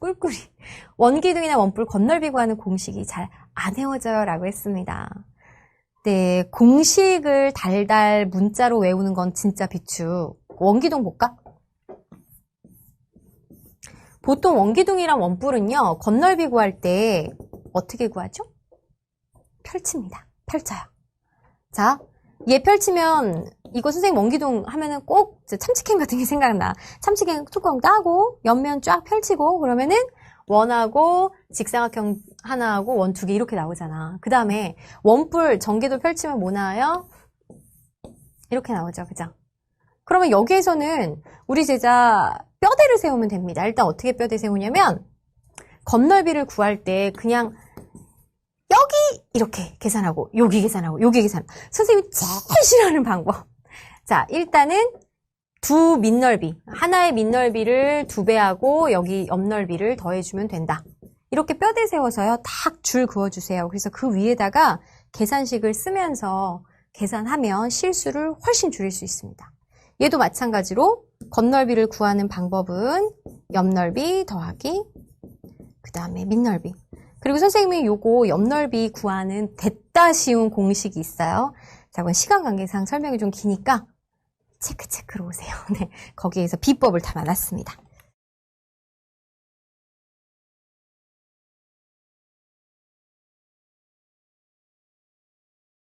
꿀꿀이. 원기둥이나 원뿔 건널비 구하는 공식이 잘 안 외워져요. 라고 했습니다. 네, 공식을 달달 문자로 외우는 건 진짜 비추. 원기둥 볼까? 보통 원기둥이랑 원뿔은요, 건널비 구할 때 어떻게 구하죠? 펼칩니다. 펼쳐요. 자, 얘 펼치면 이거 선생님 원기둥 하면은 꼭 참치캔 같은 게 생각나. 참치캔 뚜껑 따고 옆면 쫙 펼치고 그러면은 원하고 직사각형 하나하고 원 두 개 이렇게 나오잖아. 그 다음에 원뿔 전개도 펼치면 뭐 나와요? 이렇게 나오죠. 그죠? 그러면 여기에서는 우리 제자 뼈대를 세우면 됩니다. 일단 어떻게 뼈대 세우냐면 건널비를 구할 때 그냥 이렇게 계산하고 여기 계산하고 여기 계산. 선생님이 제일 싫어하는 방법. 자, 일단은 두 밑넓이 하나의 밑넓이를 두 배하고 여기 옆넓이를 더해주면 된다. 이렇게 뼈대 세워서요. 딱 줄 그어주세요. 그래서 그 위에다가 계산식을 쓰면서 계산하면 실수를 훨씬 줄일 수 있습니다. 얘도 마찬가지로 겉넓이를 구하는 방법은 옆넓이 더하기 그 다음에 밑넓이 그리고 선생님이 요거 옆넓이 구하는 됐다 쉬운 공식이 있어요. 자, 그건 시간 관계상 설명이 좀 기니까 체크 체크로 오세요. 네, 거기에서 비법을 담아놨습니다.